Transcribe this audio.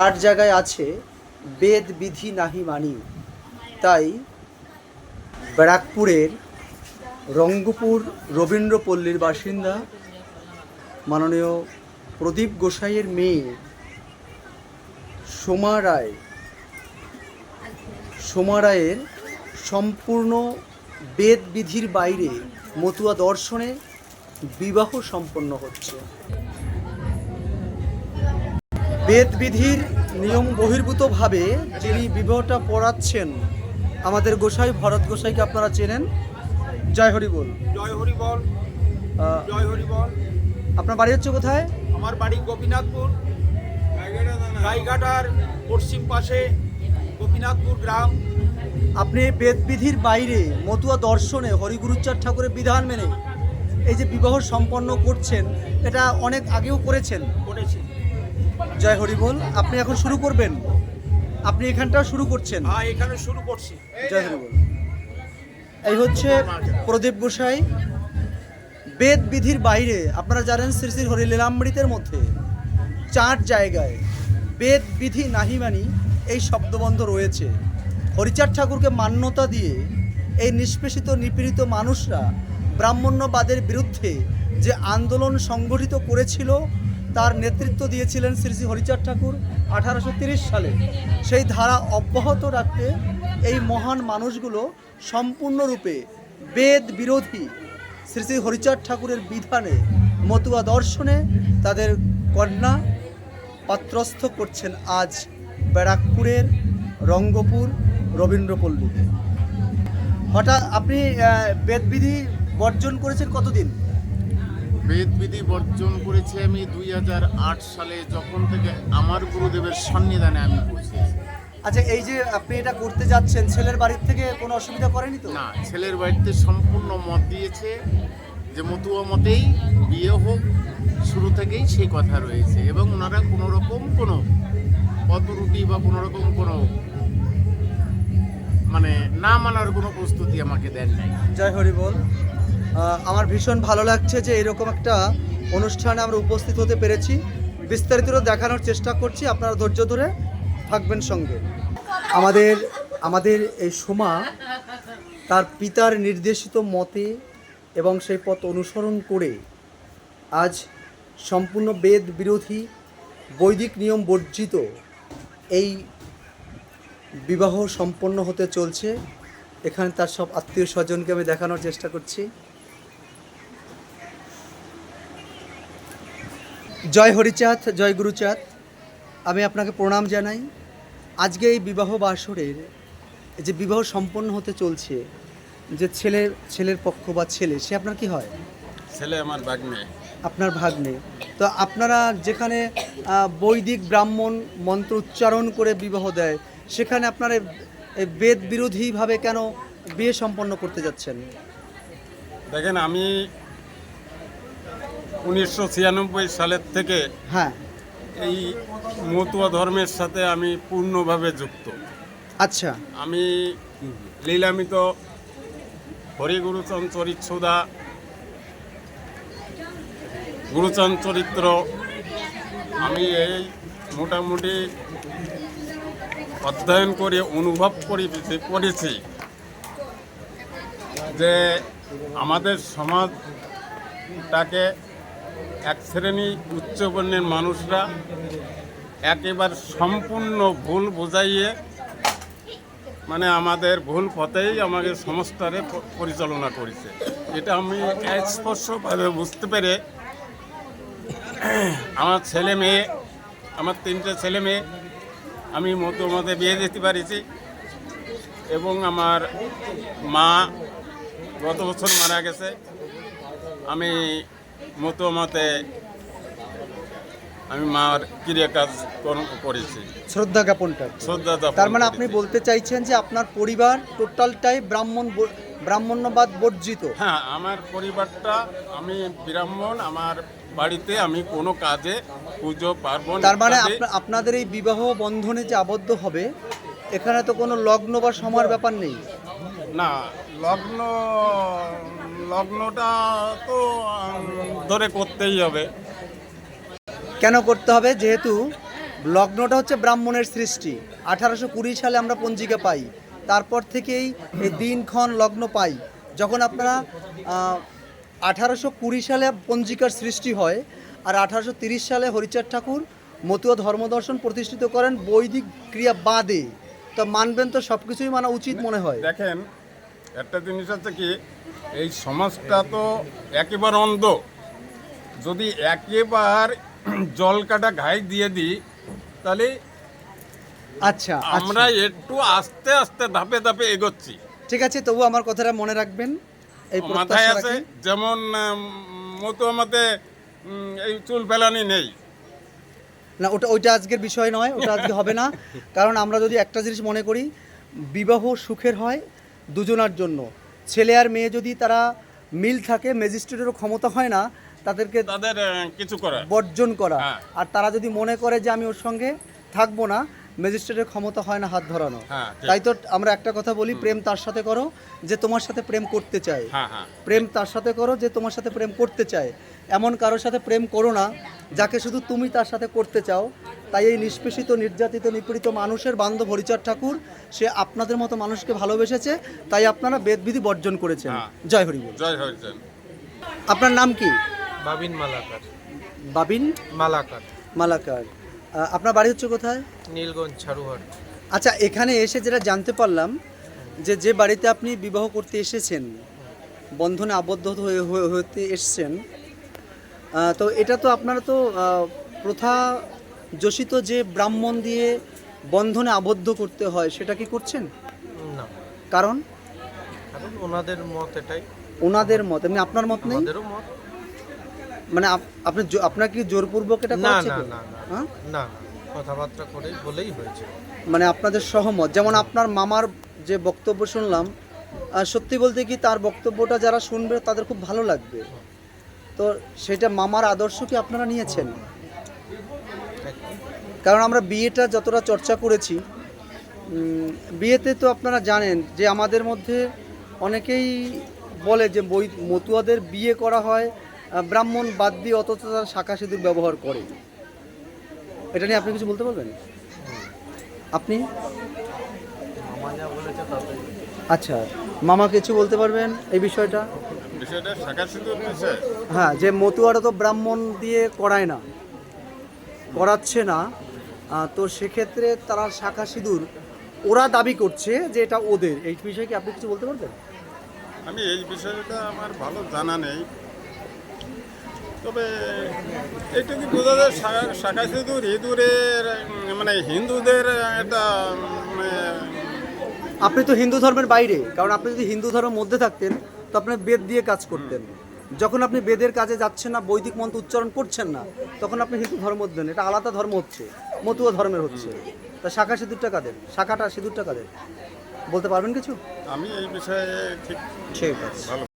আট জায়গায় আছে বেদ বিধি নাহি মানি। তাই ব্যারাকপুরের রঙ্গপুর রবীন্দ্রপল্লীর বাসিন্দা মাননীয় প্রদীপ গোসাইয়ের মেয়ে সোমা রায়। সোমা রায়ের সম্পূর্ণ বেদবিধির বাইরে মতুয়া দর্শনে বিবাহ সম্পন্ন হচ্ছে। বেদ বিধির নিয়ম বহির্ভূতভাবে যিনি বিবাহটা পড়াচ্ছেন আমাদের গোসাই ভরত গোসাইকে আপনারা চেনেন? জয় হরি বল। জয় হরি বল। জয় হরি বল। আপনার বাড়ি হচ্ছে কোথায়? আমার বাড়ি গোপীনাথপুর। রায়ঘাটার পশ্চিম পাশে গোপীনাথপুর গ্রাম। আপনি বেদ বিধির বাইরে মতুয়া দর্শনে হরিগুরুচার ঠাকুরের বিধান মেনে এই যে বিবাহ সম্পন্ন করছেন এটা অনেক আগেও করেছেন। করেছি। জয় হরি বল আপনি এখন শুরু করবেন? আপনি এখানটা শুরু করছেন? হ্যাঁ এখানে শুরু করছি। জয় হরি বল এই হচ্ছে প্রদীপ গোসাই। বেদ বিধির বাইরে আপনারা জানেন শ্রী শ্রী হরিলীলামৃতের মধ্যে চার জায়গায় বেদ বিধি নাহি মানি এই শব্দবন্ধ রয়েছে। হরিচাঁদ ঠাকুরকে মান্যতা দিয়ে এই নিষ্পেষিত নিপীড়িত মানুষরা ব্রাহ্মণ্যবাদের বিরুদ্ধে যে আন্দোলন সংগঠিত করেছিল তার নেতৃত্ব দিয়েছিলেন শ্রী শ্রী হরিচাঁদ ঠাকুর আঠারোশো সালে। সেই ধারা অব্যাহত রাখতে এই মহান মানুষগুলো সম্পূর্ণরূপে বেদ বিরোধী শ্রী শ্রী হরিচাঁদ ঠাকুরের বিধানে, মতুয়া দর্শনে তাদের কন্যা পাত্রস্থ করছেন আজ ব্যারাকপুরের রঙ্গপুর রবীন্দ্রপল্লীতে। হঠাৎ আপনি বেদবিধি বর্জন করেছেন কতদিন? বেদবিধি বর্জন করেছি আমি দুই হাজার আট সালে যখন থেকে আমার গুরুদেবের সন্নিধানে আমি পৌঁছেছি। আচ্ছা এই যে আপনি এটা করতে যাচ্ছেন ছেলের বাড়ির থেকে কোনো অসুবিধা করেনি তো? না ছেলের বাড়িতে সম্পূর্ণ মত দিয়েছে যে মতুয়া মতেই বিয়ে হোক শুরু থেকেই সেই কথা রয়েছে এবং ওনারা কোনো রকম কোনো পদরুটি বা কোনো রকম কোনো মানে না মানার কোনো প্রস্তুতি আমাকে দেন নাই। জয় হরি বল। আমার ভীষণ ভালো লাগছে যে এরকম একটা অনুষ্ঠানে আমরা উপস্থিত হতে পেরেছি। বিস্তারিত দেখানোর চেষ্টা করছি, আপনারা ধৈর্য ধরে থাকবেন সঙ্গে। আমাদের আমাদের এই সোমা তার পিতার নির্দেশিত মতে এবং সেই পথ অনুসরণ করে আজ সম্পূর্ণ বেদ বিরোধী বৈদিক নিয়ম বর্জিত এই বিবাহ সম্পন্ন হতে চলছে। এখানে তার সব আত্মীয় স্বজনকে আমি দেখানোর চেষ্টা করছি। জয় হরিচাঁদ জয় গুরুচাঁদ। আমি আপনাকে প্রণাম জানাই। আজকে এই বিবাহ বাসরের যে বিবাহ সম্পন্ন হতে চলছে যে ছেলের ছেলের পক্ষ বা ছেলে সে আপনার কি হয়? ছেলে আমার বাগ্নে আপনার ভাগ্নে। তো আপনারা যেখানে বৈদিক ব্রাহ্মণ মন্ত্র উচ্চারণ করে বিবাহ দেয় সেখানে আপনারা বেদ বিরোধীভাবে কেন বিয়ে সম্পন্ন করতে যাচ্ছেন? দেখেন আমি উনিশশো ছিয়ানব্বই সালের থেকে হ্যাঁ। এই মতুয়া ধর্মের সাথে আমি পূর্ণভাবে যুক্ত। আচ্ছা। আমি লীলামিত হরিগুরুচন চরিৎসুদা গুরুচন চরিত্র। আমি এই মোটামুটি অধ্যয়ন করে অনুভব করি করেছি যে আমাদের সমাজটাকে এক শ্রেণি উচ্চবর্ণের মানুষরা একেবারে সম্পূর্ণ ভুল বোঝাইয়ে মানে আমাদের ভুল পথেই আমাকে প- পরিচালনা করেছে। এটা আমি স্পষ্টভাবে বুঝতে পেরে আমার ছেলে মেয়ে, আমার তিনটে ছেলে মেয়ে, আমি মতো মতে বিয়ে দিতে পারিছি এবং আমার মা গত বছর মারা গেছে। আমি মতো মতে আমি মার ক্রিয়া কাজ করেছি। শ্রদ্ধা জ্ঞাপনটা। শ্রদ্ধা তার মানে আপনি বলতে চাইছেন যে আপনার পরিবার টোটালটাই ব্রাহ্মণ ব্রাহ্মণ্যবাদ বর্জিত? হ্যাঁ আমার পরিবারটা আমি ব্রাহ্মণ আমার বাড়িতে আমি কোনো কাজে পুজো পার্বণ তার মানে আপনাদের এই বিবাহ বন্ধনে যে আবদ্ধ হবে এখানে তো কোনো লগ্ন বা সময়ের ব্যাপার নেই? না লগ্ন লগ্নটা তো ধরে করতেই হবে। কেন করতে হবে? যেহেতু লগ্নটা হচ্ছে ব্রাহ্মণের সৃষ্টি। আঠারোশো কুড়ি সালে আমরা পঞ্জিকা পাই। তারপর থেকেই এই দিনক্ষণ লগ্ন পাই। যখন আপনারা আঠারোশো কুড়ি সালে পঞ্জিকার সৃষ্টি হয় আর আঠারোশো তিরিশ সালে হরিচাঁদ ঠাকুর মতুয়া ধর্মদর্শন প্রতিষ্ঠিত করেন বৈদিক ক্রিয়া বাদে। তো মানবেন তো সব কিছুই মানা উচিত মনে হয়। দেখেন একটা জিনিস হচ্ছে কি এই সমাজটা তো একেবারে অন্ধ। যদি একেবার জল কাটা ঘাই দিয়ে দিই তাহলে আচ্ছা আমরা আচ্ছা। একটু আস্তে আস্তে ধাপে ধাপে এগোচ্ছি। ঠিক আছে তবু আমার কথাটা মনে রাখবেন এই মাথায় আছে যেমন মতো আমাতে এই চুল ফেলানি নেই। না ওটা ওইটা আজকের বিষয় নয় ওটা আজকে হবে না। কারণ আমরা যদি একটা জিনিস মনে করি বিবাহ সুখের হয় দুজনার জন্য। ছেলে আর মেয়ে যদি তারা মিল থাকে ম্যাজিস্ট্রেটেরও ক্ষমতা হয় না তাদেরকে তাদের কিছু করা বর্জন করা। হ্যাঁ। আর তারা যদি মনে করে যে আমি ওর সঙ্গে থাকব না ম্যাজিস্ট্রেটের ক্ষমতা হয় না হাত ধরানো। হ্যাঁ, তাই তো আমরা একটা কথা বলি প্রেম তার সাথে করো যে তোমার সাথে প্রেম করতে চায়। হ্যাঁ হ্যাঁ। প্রেম তার সাথে করো যে তোমার সাথে প্রেম করতে চায়। এমন কারোর সাথে প্রেম করো না যাকে শুধু তুমি তার সাথে করতে চাও। তাই এই নিষ্পেষিত নির্যাতিত নিপীড়িত মানুষের বান্ধব হরিচাঁদ ঠাকুর সে আপনাদের মতো মানুষকে ভালোবেসেছে তাই আপনারা বেদবিধি বর্জন করেছেন। জয় হরি জয় হরিজন আপনার নাম কি? বাবিন মালাকার। বাবিন? মালাকার। মালাকার। আপনার বাড়ি হচ্ছে কোথায়? নীলগঞ্জ ছাড়ুহাট আচ্ছা এখানে এসে যেটা জানতে পারলাম যে যে বাড়িতে আপনি বিবাহ করতে এসেছেন বন্ধনে আবদ্ধ হয়ে হয়ে- হতে এসছেন তো এটা তো আপনারা তো প্রথা যোষিত যে ব্রাহ্মণ দিয়ে বন্ধনে আবদ্ধ করতে হয় সেটা কি করছেন? না। কারণ? কারণ ওনাদের মত এটাই। ওনাদের মত এমনি আপনার মত নেই? আমাদেরও মত। মানে আপ- আপনি আপনার কি জোরপূর্বক এটা না না না না হ্যাঁ? না না কথাবার্তা করে বলেই হয়েছে। মানে আপনাদের সহমত। যেমন আপনার মামার যে বক্তব্য শুনলাম সত্যি বলতে কি তার বক্তব্যটা যারা শুনবে তাদের খুব ভালো লাগবে। তো সেটা মামার আদর্শ কি আপনারা নিয়েছেন? কারণ আমরা বিয়েটা যতটা চর্চা করেছি বিয়েতে তো আপনারা জানেন যে আমাদের মধ্যে অনেকেই বলে যে বই মতুয়াদের বিয়ে করা হয় ব্রাহ্মণ বাদ দিয়ে অথচ তারা শাখা সিঁদুর ব্যবহার করে। এটা নিয়ে আপনি কিছু বলতে পারবেন? আপনি? আচ্ছা মামা কিছু বলতে পারবেন এই বিষয়টা? হ্যাঁ যে মতুয়ারা তো ব্রাহ্মণ দিয়ে করায় না করাচ্ছে না তো সেক্ষেত্রে তারা শাখা সিঁদুর ওরা দাবি করছে যে এটা ওদের। এই বিষয়ে কি আপনি কিছু বলতে পারবেন? আমি এই বিষয়টা আমার ভালো জানা নেই। তবে এইটুকু বোঝা যায় শাখা সিঁদুর হিঁদুরের মানে হিন্দুদের একটা আপনি তো হিন্দু ধর্মের বাইরে কারণ আপনি যদি হিন্দু ধর্মের মধ্যে থাকতেন তো আপনি বেদ দিয়ে কাজ করতেন। যখন আপনি বেদের কাজে যাচ্ছেন না বৈদিক মন্ত্র উচ্চারণ করছেন না তখন আপনি হিন্দু ধর্ম দেন এটা আলাদা ধর্ম হচ্ছে মতুয়া ধর্মের হচ্ছে। তা শাখা সিঁদুরটা কাদের শাখাটা সিঁদুরটা কাদের বলতে পারবেন কিছু? আমি এই বিষয়ে ঠিক ঠিক আছে।